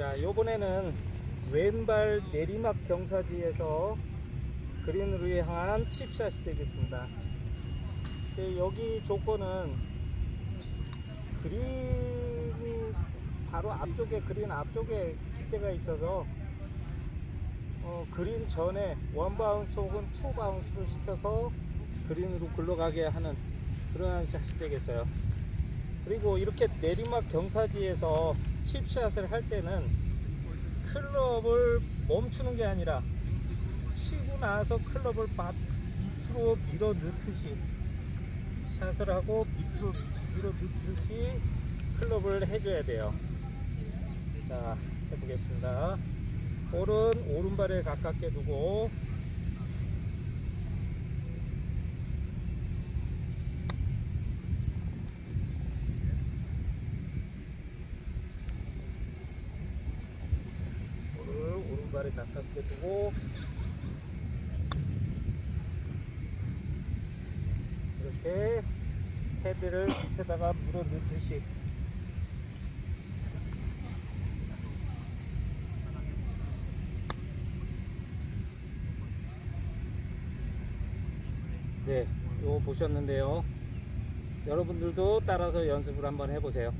자, 요번에는 왼발 내리막 경사지에서 그린으로 향한 칩샷이 되겠습니다. 근데 여기 조건은 그린이 바로 앞쪽에 그린 앞쪽에 깃대가 있어서 어, 그린 전에 원 바운스 혹은 투 바운스를 시켜서 그린으로 굴러가게 하는 그러한 샷이 되겠어요. 그리고 이렇게 내리막 경사지에서 칩샷을 할 때는 클럽을 멈추는 게 아니라 치고 나서 클럽을 바- 밑으로 밀어 넣듯이 샷을 하고 밑으로 밀어 넣듯이 클럽을 해줘야 돼요. 자, 해보겠습니다. 볼은 오른발에 가깝게 두고 오른발에 가깝게 두고 이렇게 헤드를 밑에다가 물어 넣듯이 네, 요 보셨는데요. 여러분들도 따라서 연습을 한번 해보세요.